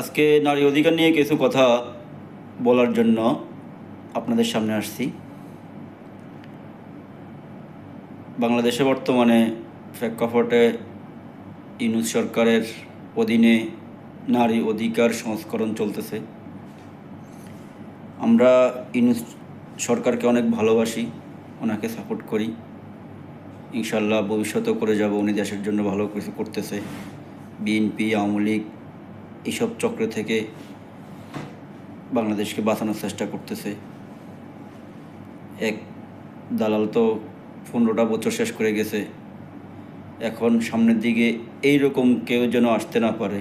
আজকে নারী অধিকার নিয়ে কিছু কথা বলার জন্য আপনাদের সামনে আসছি। বাংলাদেশে বর্তমানে প্রেক্ষাপটে ইউনুস সরকারের অধীনে নারী অধিকার সংস্করণ চলতেছে। আমরা ইউনুস সরকারকে অনেক ভালোবাসি, ওনাকে সাপোর্ট করি। ইনশাল্লাহ ভবিষ্যতেও করে যাব, উনি দেশের জন্য ভালো কিছু করতেছে। বিএনপি, আওয়ামী লীগ এইসব চক্র থেকে বাংলাদেশকে বাঁচানোর চেষ্টা করতেছে। এক দালাল তো পনেরোটা বছর শেষ করে গেছে। এখন সামনের দিকে এই রকম কেউ যেন আসতে না পারে।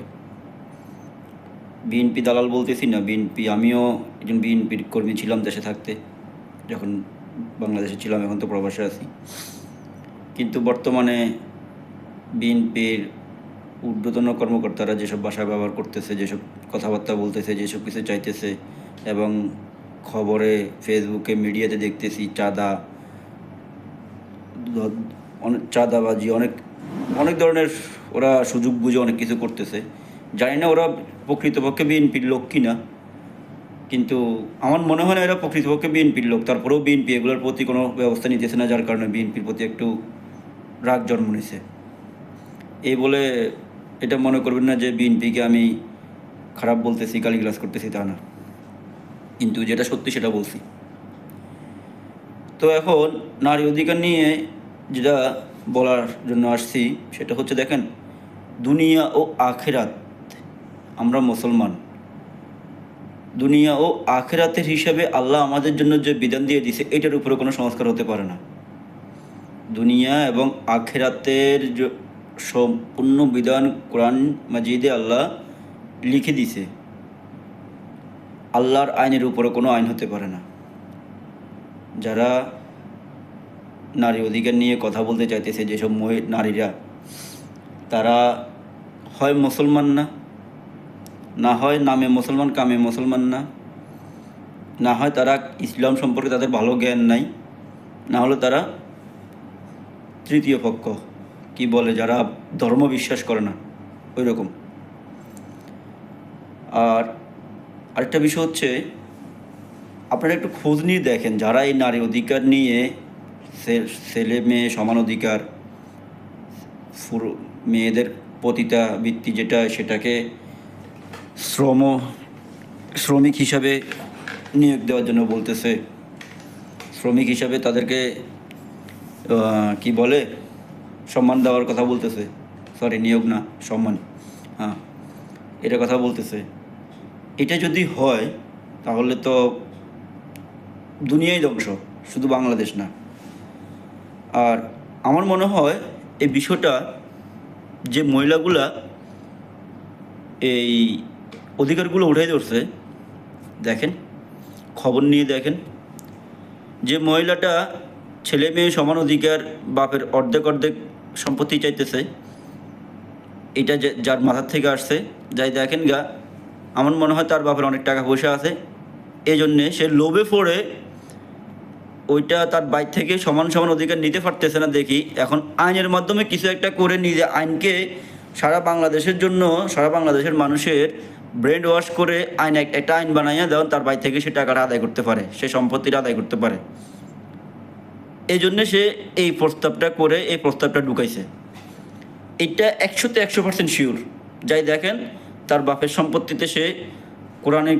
বিএনপি দালাল বলতেছি না, বিএনপি আমিও একজন বিএনপির কর্মী ছিলাম দেশে থাকতে। যখন বাংলাদেশে ছিলাম, এখন তো প্রবাসে আছি। কিন্তু বর্তমানে বিএনপির ঊর্ধ্বতন কর্মকর্তারা যেসব ভাষা ব্যবহার করতেছে, যেসব কথাবার্তা বলতেছে, যেসব কিছু চাইতেছে এবং খবরে, ফেসবুকে, মিডিয়াতে দেখতেছি, চাঁদা অনেক চাঁদাবাজি, অনেক অনেক ধরনের ওরা সুযোগ বুঝে অনেক কিছু করতেছে। জানি না ওরা প্রকৃতপক্ষে বিএনপির লোক কিনা, কিন্তু আমার মনে হয় না এরা প্রকৃতপক্ষে বিএনপির লোক। তারপরেও বিএনপি এগুলোর প্রতি কোনো ব্যবস্থা নিতেছে না, যার কারণে বিএনপির প্রতি একটু রাগ জন্ম নিছে। এই বলে এটা মনে করবেন না যে বিএনপিকে আমি খারাপ বলতেছি গালিগ্লাস করতেছি, তা না। কিন্তু যেটা সত্যি সেটা বলছি। তো এখন নারী অধিকার নিয়ে যেটা বলার জন্য আসছি, সেটা হচ্ছে দেখেন, দুনিয়া ও আখেরাত, আমরা মুসলমান। দুনিয়া ও আখেরাতের হিসাবে আল্লাহ আমাদের জন্য যে বিধান দিয়ে দিছে এটার উপরে কোনো সংস্কার হতে পারে না। দুনিয়া এবং আখেরাতের সম্পূর্ণ বিধান কোরআন মাজিদে আল্লাহ লিখে দিছে। আল্লাহর আইনের উপরে কোনো আইন হতে পারে না। যারা নারী অধিকার নিয়ে কথা বলতে চাইতেছে, যেসব মহি, নারীরা, তারা হয় মুসলমান না না হয় নামে মুসলমান, কামে মুসলমান না না হয় তারা ইসলাম সম্পর্কে তাদের ভালো জ্ঞান নাই, না হলে তারা তৃতীয় পক্ষ। কি বলে, যারা ধর্ম বিশ্বাস করে না ওই রকম আর আরেকটা বিষয় হচ্ছে, আপনারা একটু খোঁজ নিয়ে দেখেন, যারা এই নারী অধিকার নিয়ে ছেলে মেয়ে সমান অধিকার মেয়েদের পতিতা বৃত্তি যেটা, সেটাকে শ্রম, শ্রমিক হিসাবে নিয়োগ দেওয়ার জন্য বলতেছে। শ্রমিক হিসাবে তাদেরকে কি বলে সম্মান দেওয়ার কথা বলতেছে। সরি নিয়োগ না, সম্মান। হ্যাঁ এটা কথা বলতেছে। এটা যদি হয়, তাহলে তো দুনিয়াই ধ্বংস, শুধু বাংলাদেশ না। আর আমার মনে হয়, এই বিষয়টা যে মহিলাগুলা এই অধিকারগুলো উঠাই ধরছে, দেখেন, খবর নিয়ে দেখেন, যে মহিলাটা ছেলে মেয়ে সমান অধিকার, বাপের অর্ধেক অর্ধেক সম্পত্তি চাইতেছে। এটা যার মাথার থেকে আসছে, যাই দেখেন গা, আমার মনে হয় তার বাপের অনেক টাকা পয়সা আছে। এই জন্যে সে লোভে পড়ে ওইটা তার বাইর থেকে সমান সমান অধিকার নিতে পারতেছে না দেখি। এখন আইনের মাধ্যমে কিছু একটা করে নিজে আইনকে সারা বাংলাদেশের জন্য, সারা বাংলাদেশের মানুষের ব্রেন ওয়াশ করে আইন এক- একটা আইন বানাইয়া দেওয়া তার বাইর থেকে সে টাকাটা আদায় করতে পারে, সে সম্পত্তিটা আদায় করতে পারে। এই জন্যে সে এই প্রস্তাবটা করে, এই প্রস্তাবটা ঢুকাইছে। এটা একশোতে একশো পার্সেন্ট শিওর যাই দেখেন, তার বাপের সম্পত্তিতে সে কোরআনে,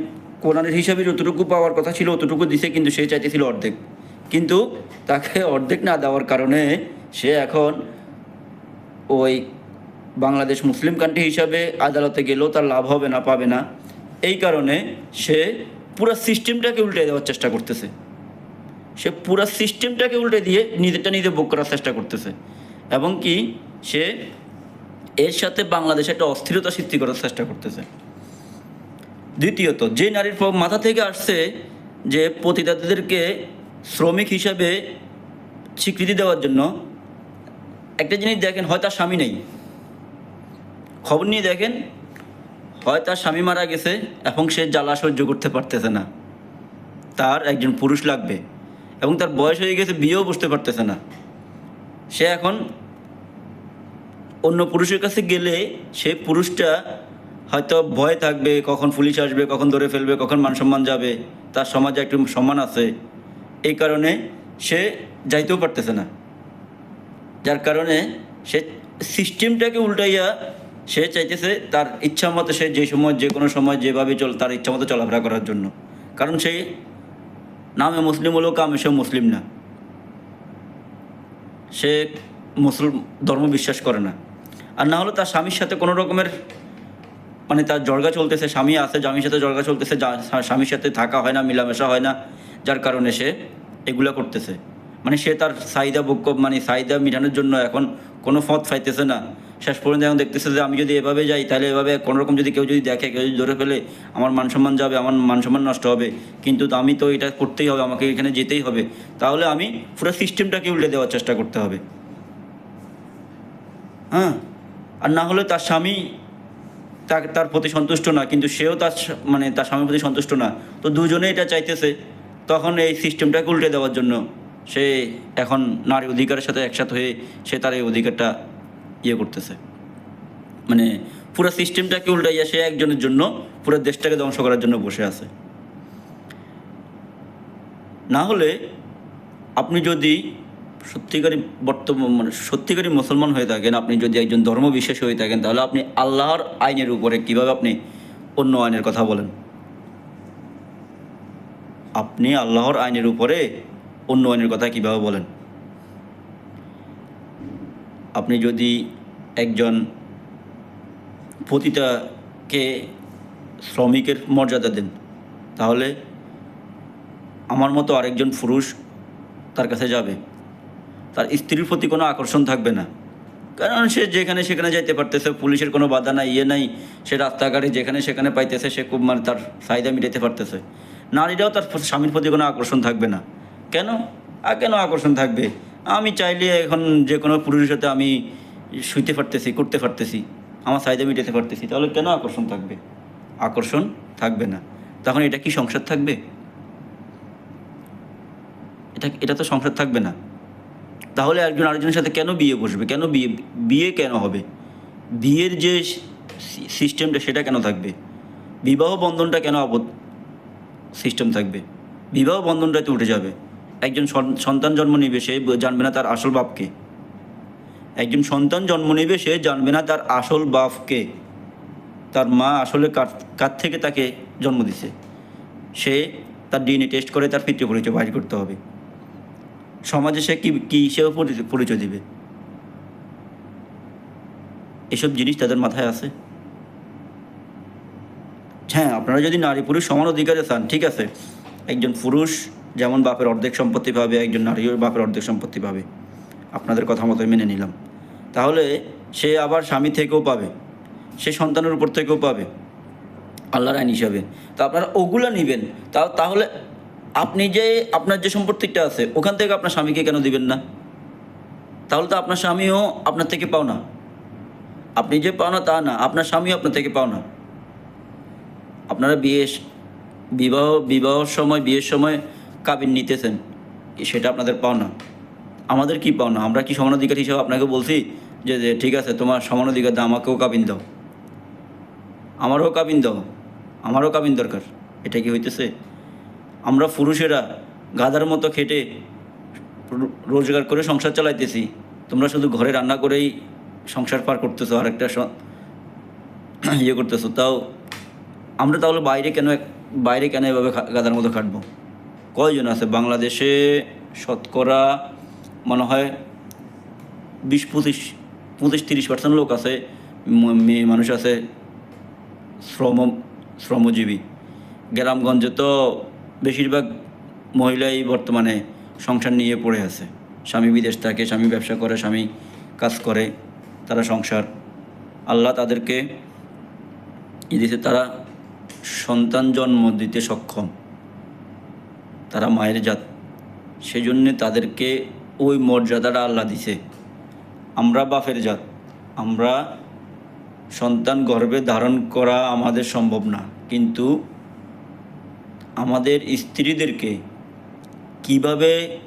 কোরআনের হিসাবে যতটুকু পাওয়ার কথা ছিল, অতটুকু দিছে, কিন্তু সে চাইতেছিল অর্ধেক। কিন্তু তাকে অর্ধেক না দেওয়ার কারণে সে এখন ওই বাংলাদেশ মুসলিম কান্ট্রি হিসাবে আদালতে গেলেও তার লাভ হবে না, পাবে না। এই কারণে সে পুরো সিস্টেমটাকে উল্টে দেওয়ার চেষ্টা করতেছে। সে পুরো সিস্টেমটাকে উল্টে দিয়ে নিজেরটা নিজে ভোগ করার চেষ্টা করতেছে। এবং কি, সে এর সাথে বাংলাদেশে একটা অস্থিরতা সৃষ্টি করার চেষ্টা করতেছে। দ্বিতীয়ত, যে নারীর মাথা থেকে আসছে যে পতিতাদেরকে শ্রমিক হিসাবে স্বীকৃতি দেওয়ার জন্য, একটা জিনিস দেখেন, হয় তার স্বামী নেই। খবর নিয়ে দেখেন, হয় তার স্বামী মারা গেছে এবং সে জ্বালা সহ্য করতে পারতেছে না। তার একজন পুরুষ লাগবে। এবং তার বয়স হয়ে গেছে, বিয়েও বসতে পারতেছে না। সে এখন অন্য পুরুষের কাছে গেলে সে পুরুষটা হয়তো ভয় থাকবে, কখন পুলিশ আসবে, কখন ধরে ফেলবে, কখন মান সম্মান যাবে, তার সমাজে একটু সম্মান আছে। এই কারণে সে যাইতেও পারতেছে না। যার কারণে সে সিস্টেমটাকে উল্টাইয়া সে চাইতেছে তার ইচ্ছা মতো সে যে সময়, যে কোনো সময় যেভাবে চল, তার ইচ্ছা মতো চলাফেরা করার জন্য। কারণ সে নামে মুসলিম হলেও কামে সে মুসলিম না। সে মুসলিম ধর্ম বিশ্বাস করে না। আর না হলে তার স্বামীর সাথে কোনো রকমের মানে তার জর্গা চলতেছে, স্বামী আছে স্বামীর সাথে জর্গা চলতেছে স্বামীর সাথে থাকা হয় না, মেলামেশা হয় না, যার কারণে সে এগুলা করতেছে। মানে সে তার চাহিদা বক্য মানে চাহিদা মেটানোর জন্য এখন কোনো পথ পাইতেছে না। শেষ পর্যন্ত এখন দেখতেছে যে আমি যদি এভাবে যাই, তাহলে এভাবে কোনোরকম যদি কেউ যদি দেখে, কেউ যদি ধরে ফেলে, আমার মান সম্মান যাবে, আমার মান সম্মান নষ্ট হবে। কিন্তু আমি তো এটা করতেই হবে, আমাকে এখানে যেতেই হবে। তাহলে আমি পুরো সিস্টেমটাকে উল্টে দেওয়ার চেষ্টা করতে হবে। হ্যাঁ? আর না হলে তার স্বামী তার প্রতি সন্তুষ্ট না, কিন্তু সেও তার মানে তার স্বামীর প্রতি সন্তুষ্ট না। তো দুজনে এটা চাইতেছে তখন এই সিস্টেমটাকে উল্টে দেওয়ার জন্য। সে এখন নারী অধিকারের সাথে একসাথে হয়ে সে তার এই অধিকারটা ইয়ে করতেছে। মানে পুরো সিস্টেমটাকে উল্টাইয়া সে একজনের জন্য পুরো দেশটাকে ধ্বংস করার জন্য বসে আছে। না হলে আপনি যদি সত্যিকারী বর্তমান মানে সত্যিকারী মুসলমান হয়ে থাকেন, আপনি যদি একজন ধর্ম বিশ্বাসী হয়ে থাকেন, তাহলে আপনি আল্লাহর আইনের উপরে কীভাবে আপনি অন্য আইনের কথা বলেন? আপনি আল্লাহর আইনের উপরে অন্য আইনের কথা কীভাবে বলেন? আপনি যদি একজন পতিতাকে শ্রমিকের মর্যাদা দেন, তাহলে আমার মতো আরেকজন পুরুষ তার কাছে যাবে। তার স্ত্রীর প্রতি কোনো আকর্ষণ থাকবে না। কারণ সে যেখানে সেখানে যাইতে পারতেছে, পুলিশের কোনো বাধা নাই ইয়ে নাই, সে রাস্তাঘাটে যেখানে সেখানে পাইতেছে, সে খুব মানে তার চাহিদা মিটাইতে পারতেছে। নারীরাও তার স্বামীর প্রতি কোনো আকর্ষণ থাকবে না। কেন? আর কেন আকর্ষণ থাকবে? আমি চাইলে এখন যে কোনো পুরুষের সাথে আমি শুইতে পারতেছি, করতে পারতেছি, আমার চাহিদা মিটাতে পারতেছি, তাহলে কেন আকর্ষণ থাকবে? আকর্ষণ থাকবে না। তখন এটা কি সংসার থাকবে? এটা এটা তো সংসার থাকবে না। তাহলে একজন আরেকজনের সাথে কেন বিয়ে বসবে? কেন বিয়ে বিয়ে কেন হবে? বিয়ের যে সিস্টেমটা সেটা কেন থাকবে? বিবাহ বন্ধনটা কেন আবদ্ধ, সিস্টেম থাকবে? বিবাহ বন্ধনটাতে উঠে যাবে। একজন সন- সন্তান জন্ম নেবে সে জানবে না তার আসল বাপকে একজন সন্তান জন্ম নেবে সে, জানবে না তার আসল বাপকে তার মা আসলে কার কার থেকে তাকে জন্ম দিছে? সে তার ডিএনএ টেস্ট করে তার পিতৃ পরিচয় বাইর করতে হবে। সমাজে সে কি, কী হিসেবে পরিচয় দিবে? এসব জিনিস তাদের মাথায় আছে। হ্যাঁ আপনারা যদি নারী পুরুষ সমান অধিকারে চান, ঠিক আছে? একজন পুরুষ যেমন বাপের অর্ধেক সম্পত্তি পাবে, একজন নারীও বাপের অর্ধেক সম্পত্তি পাবে। আপনাদের কথা মতো মেনে নিলাম। তাহলে সে আবার স্বামী থেকেও পাবে, সে সন্তানের উপর থেকেও পাবে, আল্লাহর আইন হিসাবে। তো আপনারা ওগুলো নেবেন। তা, তাহলে আপনি যে, আপনার যে সম্পত্তিটা আছে, ওখান থেকে আপনার স্বামীকে কেন দিবেন না? তাহলে তো আপনার স্বামীও আপনার থেকে পাও না আপনি যে পাও না তা না, আপনার স্বামীও আপনার থেকে পাও না আপনারা বিয়ে, বিবাহ, বিবাহর সময়, বিয়ের সময় কাবিন নিতেছেন, সেটা আপনাদের পাওনা। আমাদের কি পাওনা? আমরা কি সমানাধিকার হিসেবে আপনাকে বলছি যে যে ঠিক আছে, তোমার সমানাধিকার দাও, আমাকেও কাবিন দাও। আমারও কাবিন দাও, আমারও কাবিন দরকার। এটা কি হইতেছে? আমরা পুরুষেরা গাধার মতো খেটে রোজগার করে সংসার চালাইতেছি। তোমরা শুধু ঘরে রান্না করেই সংসার পার করতেছো আরেকটা ইয়ে করতেছো। তাও আমরা তাহলে বাইরে কেন বাইরে কেন এভাবে গাধার মতো খাটবো? কয়জন আছে? বাংলাদেশে শতকরা মনে হয় বিশ, পঁচিশ পঁচিশ, তিরিশ পার্সেন্ট লোক আছে মেয়ে মানুষ আছে, শ্রম, শ্রমজীবী। গ্রামগঞ্জে তো বেশিরভাগ মহিলাই বর্তমানে সংসার নিয়ে পড়ে আছে। স্বামী বিদেশ থাকে, স্বামী ব্যবসা করে, স্বামী কাজ করে, তারা সংসার। আল্লাহ তাদেরকে দিতে তারা সন্তান জন্ম দিতে সক্ষম। তারা মায়ের জাত। সেজন্যে তাদেরকে ওই মর্যাদাটা আল্লাহ দিছে। আমরা বাপের জাত। আমরা সন্তান গর্ভে ধারণ করা আমাদের সম্ভব না। কিন্তু আমাদের স্ত্রীদেরকে কীভাবে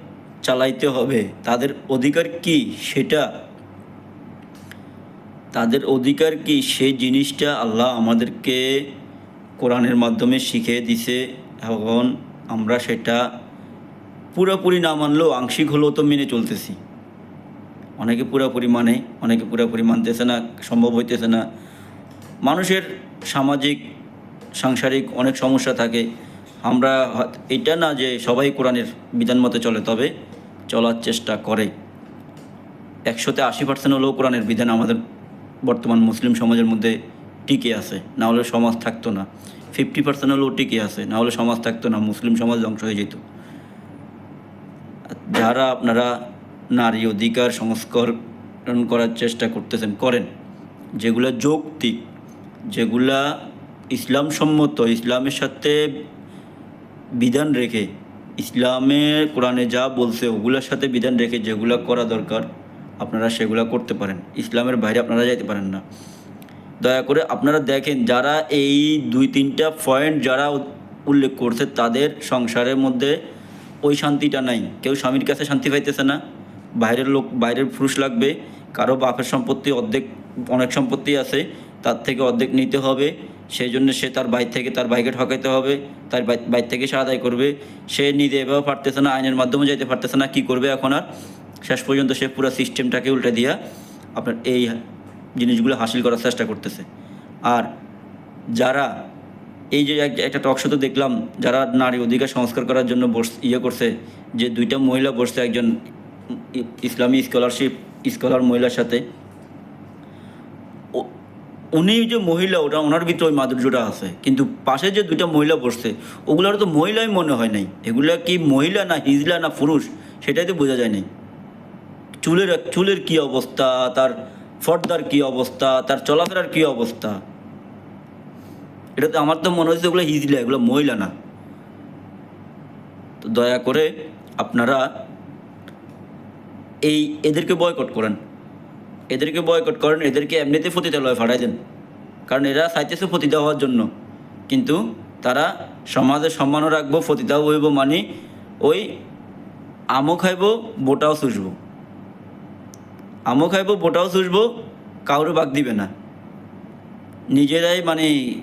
চালাইতে হবে, তাদের অধিকার কি সেটা, তাদের অধিকার কি সেই জিনিসটা আল্লাহ আমাদেরকে কোরআনের মাধ্যমে শিখিয়ে দিছে। এখন আমরা সেটা পুরোপুরি না মানলেও আংশিক হলেও তো মেনে চলতেছি। অনেকে পুরোপুরি মানে অনেকে পুরোপুরি মানতেছে না, সম্ভব হইতেছে না। মানুষের সামাজিক, সাংসারিক অনেক সমস্যা থাকে। আমরা এটা না যে সবাই কোরআনের বিধান মতো চলে, তবে চলার চেষ্টা করে। একশোতে আশি পার্সেন্ট হলেও কোরআনের বিধান আমাদের বর্তমান মুসলিম সমাজের মধ্যে টিকে আছে না হলে সমাজ থাকতো না। ফিফটি পার্সেন্ট হলেও টিকে আছে না হলে সমাজ থাকতো না, মুসলিম সমাজ ধ্বংস হয়ে যেত। যারা আপনারা নারী অধিকার সংস্করণ করার চেষ্টা করতেছেন, করেন। যেগুলা যৌক্তিক, যেগুলা ইসলাম সম্মত ইসলামের সাথে বিধান রেখে, ইসলামের কোরআনে যা বলছে, ওগুলোর সাথে বিধান রেখে যেগুলা করা দরকার, আপনারা সেগুলা করতে পারেন। ইসলামের বাইরে আপনারা যাইতে পারেন না। দয়া করে আপনারা দেখেন যারা এই দুই তিনটা পয়েন্ট যারা উল্লেখ করছে তাদের সংসারের মধ্যে ওই শান্তিটা নাই। কেউ স্বামীর কাছে শান্তি পাইতেছে না। বাইরের লোক, বাইরের পুরুষ লাগবে। কারও বাপের সম্পত্তি অর্ধেক, অনেক সম্পত্তি আছে, তার থেকে অর্ধেক নিতে হবে। সেই জন্য সে তার বাইর থেকে তার বাইকে ঠকাইতে হবে। তার বাইর থেকে সে আদায় করবে। সে নিজে এভাবে পারতেছে না, আইনের মাধ্যমে যাইতে পারতেছে না, কী করবে এখন আর? শেষ পর্যন্ত সে পুরো সিস্টেমটাকে উল্টে দিয়া আপনার এই জিনিসগুলো হাসিল করার চেষ্টা করতেছে। আর যারা এই যে এক- একটা টক শোতে দেখলাম, যারা নারী অধিকার সংস্কার করার জন্য বস ইয়ে করছে, যে দুইটা মহিলা বসছে, একজন ইসলামী স্কলারশিপ স্কলার মহিলার সাথে উনি যে মহিলা, ওটা ওনার ভিতরে ওই মাধুর্যটা আছে। কিন্তু পাশে যে দুইটা মহিলা বসছে, ওগুলোর তো মহিলাই মনে হয় নাই। এগুলো কি মহিলা না হিজলা না পুরুষ, সেটাই তো বোঝা যায় নাই। চুলের চুলের কি অবস্থা, তার ফর্দার কি অবস্থা, তার চলাফেরার কি অবস্থা? এটা তো আমার তো মনে হচ্ছে ওগুলো হিজলা এগুলো মহিলা না। তো দয়া করে আপনারা এই এদেরকে বয়কট করেন। এদেরকে বয়কট করেন, এদেরকে এমনিতে ফতিতালয় ফাটাই দেন। কারণ এরা চাইতেছে ফতিতা হওয়ার জন্য। কিন্তু তারা সমাজে সম্মানও রাখব ফতিতাও হইব মানে ওই আমও খাইব, বোটাও চুষব। আমও খাইব, বোটাও চুষব, কাউরে বাগ দিবে না। নিজেরাই মানে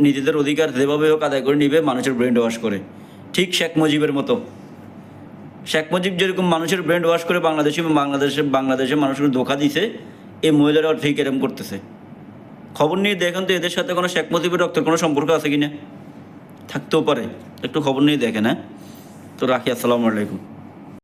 নিজেদের অধিকার যেভাবে হোক আদায় করে নিবে, মানুষের ব্রেন ওয়াশ করে। ঠিক শেখ মুজিবের মতো। শেখ মুজিব যেরকম মানুষের ব্রেন ওয়াশ করে বাংলাদেশে বাংলাদেশে বাংলাদেশে মানুষকে ধোকা দিছে, এই মহিলারাও ঠিক এরকম করতেছে। খবর নিয়ে দেখেন তো এদের সাথে কোনো শেখ মুজিবের রক্তের কোনো সম্পর্ক আছে কিনা? থাকতেও পারে। একটু খবর নিয়ে দেখেন হ্যাঁ? তো রাখি, আসসালামু আলাইকুম।